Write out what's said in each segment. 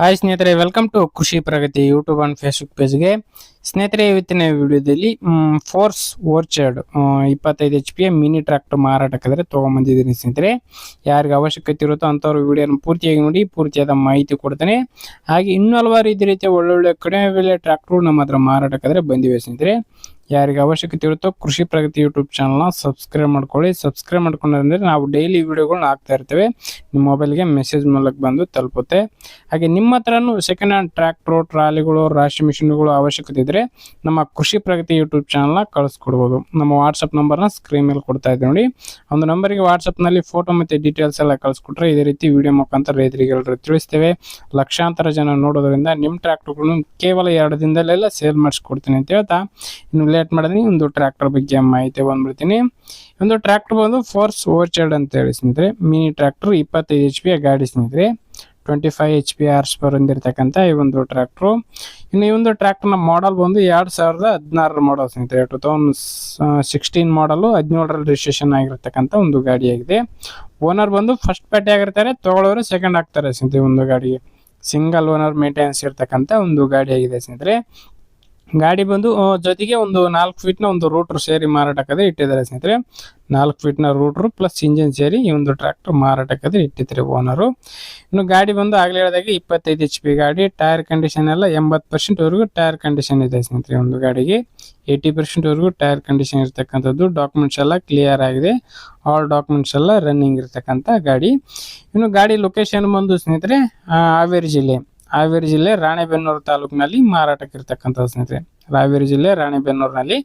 Hi ಸ್ನೇಹಿತರೆ welcome to Krishi Pragati YouTube and Facebook ಪೇಜ್ಗೆ ಸ್ನೇಹಿತರೆ, ಇವತ್ತಿನ ವಿಡಿಯೋದಲ್ಲಿ ಫೋರ್ಸ್ ಓರ್ಚರ್ಡ್ ಇಪ್ಪತ್ತೈದು ಎಚ್ ಪಿ ಮಿನಿ ಟ್ರ್ಯಾಕ್ಟರ್ ಮಾರಾಟಕ್ಕಾದರೆ ತೊಗೊಂಬಂದಿದ್ದೀನಿ ಸ್ನೇಹಿತರೆ. ಯಾರಿಗೆ ಅವಶ್ಯಕತೆ ಇರುತ್ತೋ ಅಂಥವ್ರು ವಿಡಿಯೋನ ಪೂರ್ತಿಯಾಗಿ ನೋಡಿ, ಪೂರ್ತಿಯಾದ ಮಾಹಿತಿ ಕೊಡ್ತೇನೆ. ಹಾಗೆ ಇನ್ನೂ ಹಲವಾರು ಇದೇ ರೀತಿಯ ಒಳ್ಳೊಳ್ಳೆ ಕಡಿಮೆ ಬೆಲೆ ಟ್ರ್ಯಾಕ್ಟ್ರು ನಮ್ಮ ಹತ್ರ ಮಾರಾಟಕ್ಕಾದರೆ ಬಂದಿವೆ ಸ್ನೇಹಿತರೆ. ಯಾರಿಗೆ ಅವಶ್ಯಕತೆ ಇರುತ್ತೋ ಕೃಷಿ ಪ್ರಗತಿ ಯೂಟ್ಯೂಬ್ ಚಾನಲ್ನ ಸಬ್ಸ್ಕ್ರೈಬ್ ಮಾಡ್ಕೊಳ್ಳಿ. ಸಬ್ಸ್ಕ್ರೈಬ್ ಮಾಡ್ಕೊಂಡ್ರೆ ನಾವು ಡೈಲಿ ವಿಡಿಯೋಗಳನ್ನ ಹಾಕ್ತಾ ಇರ್ತೇವೆ. ನಿಮ್ಮ ಮೊಬೈಲ್ಗೆ ಮೆಸೇಜ್ ಮೂಲಕ ಬಂದು ತಲುಪುತ್ತೆ. ಹಾಗೆ ನಿಮ್ಮ ಹತ್ರನೂ ಸೆಕೆಂಡ್ ಹ್ಯಾಂಡ್ ಟ್ರ್ಯಾಕ್ಟ್ರು ಟ್ರಾಲಿಗಳು ರಾಶಿ ಮಿಷಿನ್ಗಳು ಅವಶ್ಯಕತೆ ಇದ್ದರೆ ನಮ್ಮ ಕೃಷಿ ಪ್ರಗತಿ ಯೂಟ್ಯೂಬ್ ಚಾನಲ್ನ ಕಳಿಸ್ಕೊಡ್ಬೋದು. ನಮ್ಮ ವಾಟ್ಸಪ್ ನಂಬರ್ನ ಸ್ಕ್ರೀನ್ ಮೇಲೆ ಕೊಡ್ತಾ ಇದ್ದೀವಿ ನೋಡಿ. ಒಂದು ನಂಬರಿಗೆ ವಾಟ್ಸಪ್ನಲ್ಲಿ ಫೋಟೋ ಮತ್ತು ಡೀಟೇಲ್ಸ್ ಎಲ್ಲ ಕಳಿಸ್ಕೊಟ್ರೆ ಇದೇ ರೀತಿ ವಿಡಿಯೋ ಮುಖಾಂತರ ರೈತರಿಗೆ ಎಲ್ಲರೂ ತಿಳಿಸ್ತೇವೆ. ಲಕ್ಷಾಂತರ ಜನ ನೋಡೋದ್ರಿಂದ ನಿಮ್ಮ ಟ್ರ್ಯಾಕ್ಟ್ರುಗಳನ್ನು ಕೇವಲ ಎರಡು ದಿನದಲ್ಲೆಲ್ಲ ಸೇಲ್ ಮಾಡಿಸ್ಕೊಡ್ತೀನಿ ಅಂತ ಹೇಳ್ತಾ. ಇನ್ನು ಲೇಟ್ ಮಾಡಿದ್ರೆ ಒಂದು ಟ್ರ್ಯಾಕ್ಟರ್ ಬಗ್ಗೆ ಮಾಹಿತಿ ಬಂದ್ಬಿಡ್ತೀನಿ. ಒಂದು ಟ್ರ್ಯಾಕ್ಟರ್ ಬಂದು ಫೋರ್ಸ್ ಓವರ್ಚರ್ಡ್ ಅಂತ ಹೇಳಿ ಸ್ನೇಹಿತರೆ. ಮಿನಿ ಟ್ರ್ಯಾಕ್ಟರ್ ಇಪ್ಪತ್ತೈದು ಎಚ್ ಪಿ ಗಾಡಿ ಸ್ನೇಹಿತರೆ. Twenty five H P horse power ಹೊಂದಿರತಕ್ಕಂಥ ಈ ಒಂದು ಟ್ರ್ಯಾಕ್ಟ್ರು ಇನ್ನು ಈ ಒಂದು ಟ್ರ್ಯಾಕ್ಟರ್ನ ಮಾಡಲ್ ಬಂದು ಎರಡು ಸಾವಿರದ ಹದಿನಾರರ ಮಾಡಲ್ ಸ್ನೇಹಿತರೆ. ಟು ತೌಸಂಡ್ ಸಿಕ್ಸ್ಟೀನ್ ಮಾಡಲು ಹದಿನೇಳರಲ್ಲಿ ರಿಜಿಸ್ಟ್ರೇಷನ್ ಆಗಿರತಕ್ಕಂಥ ಒಂದು ಗಾಡಿಯಾಗಿದೆ ಓನರ್ ಬಂದು ಫಸ್ಟ್ ಪಾರ್ಟಿ ಆಗಿರ್ತಾರೆ ತೊಗೊಳೋರು ಸೆಕೆಂಡ್ ಆಗ್ತಾರೆ ಸ್ನೇಹಿತರೆ ಒಂದು ಗಾಡಿಗೆ. ಸಿಂಗಲ್ ಓನರ್ ಮೇಂಟೆನೆನ್ಸ್ ಇರ್ತಕ್ಕಂಥ ಒಂದು ಗಾಡಿಯಾಗಿದೆ ಸ್ನೇಹಿತರೆ. ಗಾಡಿ ಬಂದು ಜೊತೆಗೆ ಒಂದು ನಾಲ್ಕು ಫೀಟ್ನ ಒಂದು ರೂಟ್ರು ಸೇರಿ ಮಾರಾಟಕ್ಕದೆ ಇಟ್ಟಿದ್ದಾರೆ ಸ್ನೇಹಿತರೆ. ನಾಲ್ಕು ಫೀಟ್ನ ರೂಟ್ರು ಪ್ಲಸ್ ಇಂಜಿನ್ ಸೇರಿ ಈ ಒಂದು ಟ್ರ್ಯಾಕ್ಟರ್ ಮಾರಾಟಕ್ಕದೆ ಇಟ್ಟಿದ್ದಾರೆ ಓನರು ಇನ್ನು ಗಾಡಿ ಬಂದು ಆಗಲೇ ಹೇಳಿದಾಗ ಇಪ್ಪತ್ತೈದು ಎಚ್ ಪಿ ಗಾಡಿ ಟೈರ್ ಕಂಡೀಷನ್ ಎಲ್ಲ ಎಂಬತ್ತು ಪರ್ಸೆಂಟ್ವರೆಗೂ ಟೈರ್ ಕಂಡೀಷನ್ ಇದೆ ಸ್ನೇಹಿತರೆ ಒಂದು ಗಾಡಿಗೆ. ಏಯ್ಟಿ ಪರ್ಸೆಂಟ್ವರೆಗೂ ಟೈರ್ ಕಂಡೀಷನ್ ಇರ್ತಕ್ಕಂಥದ್ದು ಡಾಕ್ಯುಮೆಂಟ್ಸ್ ಎಲ್ಲ ಕ್ಲಿಯರ್ ಆಗಿದೆ. ಆಲ್ ಡಾಕ್ಯುಮೆಂಟ್ಸ್ ಎಲ್ಲ ರನ್ನಿಂಗ್ ಇರ್ತಕ್ಕಂಥ ಗಾಡಿ. ಇನ್ನು ಗಾಡಿ ಲೊಕೇಶನ್ ಬಂದು ಸ್ನೇಹಿತರೆ ಹಾವೇರಿ ಜಿಲ್ಲೆ. ಹಾವೇರಿ ಜಿಲ್ಲೆ ರಾಣೆಬೆನ್ನೂರು ತಾಲೂಕಿನಲ್ಲಿ ಮಾರಾಟಕ್ಕೆ ಇರ್ತಕ್ಕಂಥದ್ದು ಸ್ನೇಹಿತರೆ. ಹಾವೇರಿ ಜಿಲ್ಲೆ ರಾಣೆಬೆನ್ನೂರಿನಲ್ಲಿ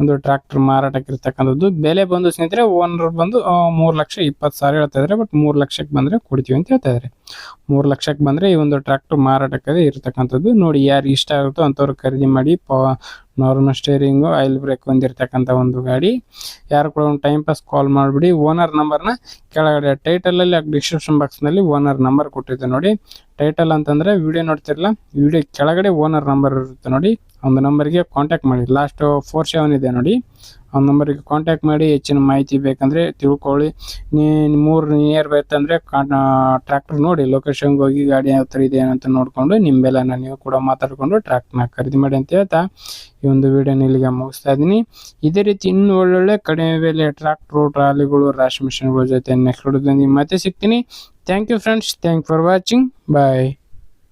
ಒಂದು ಟ್ರ್ಯಾಕ್ಟರ್ ಮಾರಾಟಕ್ಕೆ ಇರ್ತಕ್ಕಂಥದ್ದು ಬೆಲೆ ಬಂದು ಸ್ನೇಹಿತರೆ ಓನರ್ ಬಂದು ಮೂರು ಲಕ್ಷ ಇಪ್ಪತ್ತು ಸಾವಿರ ಹೇಳ್ತಾ ಇದ್ದಾರೆ. ಬಟ್ ಮೂರು ಲಕ್ಷಕ್ಕೆ ಬಂದರೆ ಕೊಡ್ತೀವಿ ಅಂತ ಹೇಳ್ತಾ ಇದ್ದಾರೆ. ಮೂರು ಲಕ್ಷಕ್ಕೆ ಬಂದರೆ ಈ ಒಂದು ಟ್ರ್ಯಾಕ್ಟರ್ ಮಾರಾಟಕ್ಕೆ ಇರತಕ್ಕಂಥದ್ದು. ನೋಡಿ ಯಾರು ಇಷ್ಟ ಆಗುತ್ತೋ ಅಂಥವ್ರು ಖರೀದಿ ಮಾಡಿ, ಪ ನಾರ್ಮಲ್ ಸ್ಟೇರಿಂಗು ಆಯಿಲ್ ಬ್ರೇಕ್ ಹೊಂದಿರತಕ್ಕಂಥ ಒಂದು ಗಾಡಿ. ಯಾರು ಕೂಡ ಒಂದು ಟೈಮ್ ಪಾಸ್ ಕಾಲ್ ಮಾಡಿಬಿಡಿ. ಓನರ್ ನಂಬರ್ನ ಕೆಳಗಡೆ ಟೈಟಲಲ್ಲಿ ಡಿಸ್ಕ್ರಿಪ್ಷನ್ ಬಾಕ್ಸ್ನಲ್ಲಿ ಓನರ್ ನಂಬರ್ ಕೊಟ್ಟಿದ್ದೆ ನೋಡಿ. ಟೈಟಲ್ ಅಂತಂದರೆ ವಿಡಿಯೋ ನೋಡ್ತಿರಲ್ಲ ವಿಡಿಯೋ ಕೆಳಗಡೆ ಓನರ್ ನಂಬರ್ ಇರುತ್ತೆ ನೋಡಿ. ಒಂದು ನಂಬರ್ಗೆ ಕಾಂಟ್ಯಾಕ್ಟ್ ಮಾಡಿ. ಲಾಸ್ಟು ಫೋರ್ ಸೆವೆನ್ ಇದೆ ನೋಡಿ. ಆ ನಂಬರಿಗೆ ಕಾಂಟ್ಯಾಕ್ಟ್ ಮಾಡಿ ಹೆಚ್ಚಿನ ಮಾಹಿತಿ ಬೇಕಂದರೆ ತಿಳ್ಕೊಳ್ಳಿ. ನೀ, ಮೂರು ನಿಯರ್ ಬೈ ಅಂತಂದರೆ ಟ್ರ್ಯಾಕ್ಟರ್ ನೋಡಿ ಲೊಕೇಶನ್ಗೆ ಹೋಗಿ ಗಾಡಿ ಯಾವ ಥರ ಇದೆ ಅಂತ ನೋಡಿಕೊಂಡು ನಿಮ್ಮೆಲ್ಲ ನೀವು ಕೂಡ ಮಾತಾಡಿಕೊಂಡು ಟ್ರ್ಯಾಕ್ಟರ್ನ ಖರೀದಿ ಮಾಡಿ ಅಂತ ಹೇಳ್ತಾ ಈ ಒಂದು ವಿಡಿಯೋನ ಇಲ್ಲಿಗೆ ಮುಗಿಸ್ತಾ ಇದ್ದೀನಿ. ಇದೇ ರೀತಿ ಇನ್ನೂ ಒಳ್ಳೊಳ್ಳೆ ಕಡಿಮೆ ಬೆಲೆ ಟ್ರ್ಯಾಕ್ಟ್ರು ಟ್ರಾಲಿಗಳು ರಾಶಿ ಮಿಷಿನ್ಗಳ ಜೊತೆ ನೆಕ್ಸ್ಟ್ ವಿಡಿಯೋದಲ್ಲಿ ಮತ್ತೆ ಸಿಗ್ತೀನಿ. Thank you friends thank for watching bye